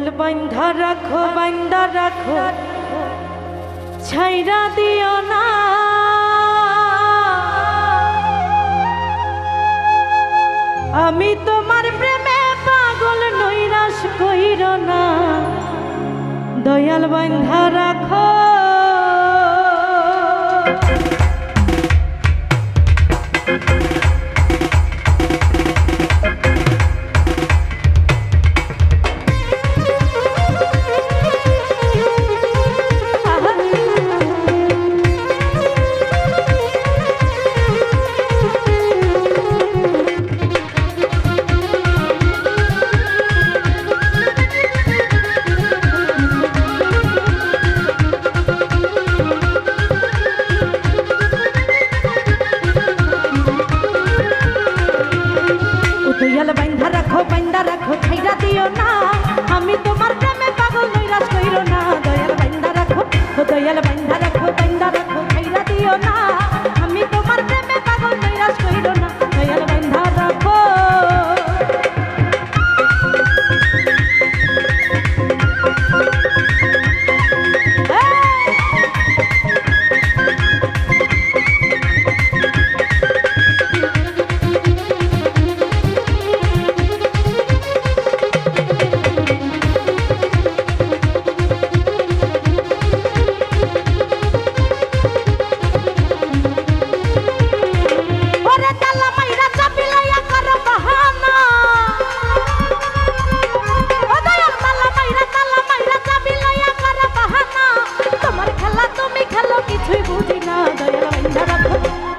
চুল বান্ধা রাখো বান্ধা রাখো। ছাইরা দিও না। আমি তোমার প্রেমে পাগল, নৈরাশ কহির না। দয়াল বান্ধা রাখ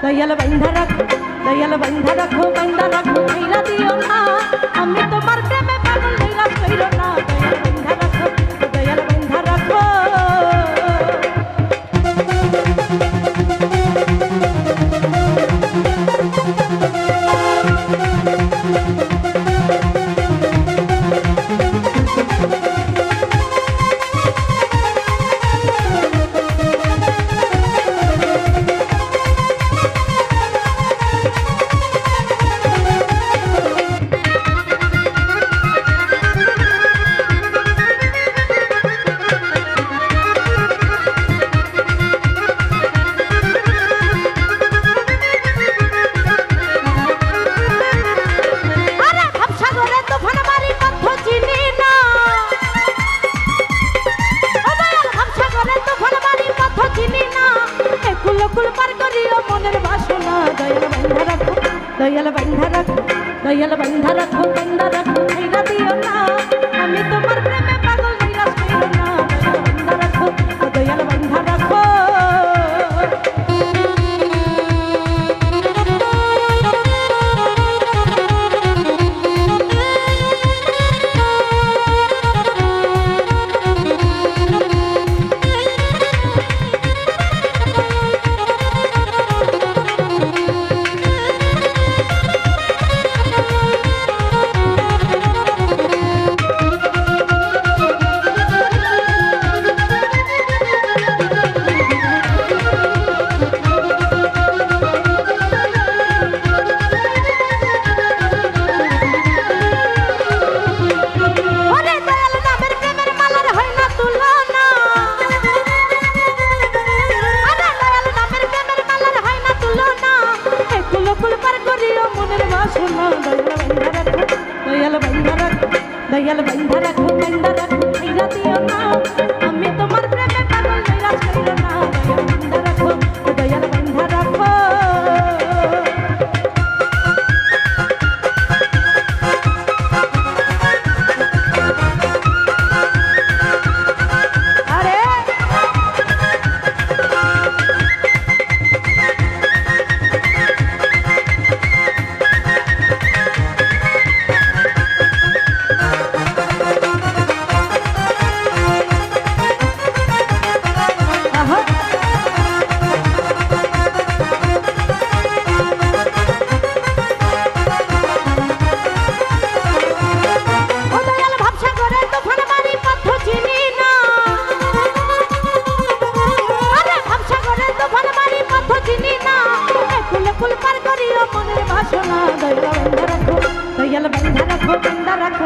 দয়াল বন্ধ রাখো দয়াল বন্ধ রাখো বন্ধ রাখো দিও না దయల బంధ రఘు దయల బంధ రఘు బంధ రఘు దయ్యాల బంధాలకు దయ్యాల బంధాలకు దయ్యాల బంధాలకు यल यलबंधर गोविंद रख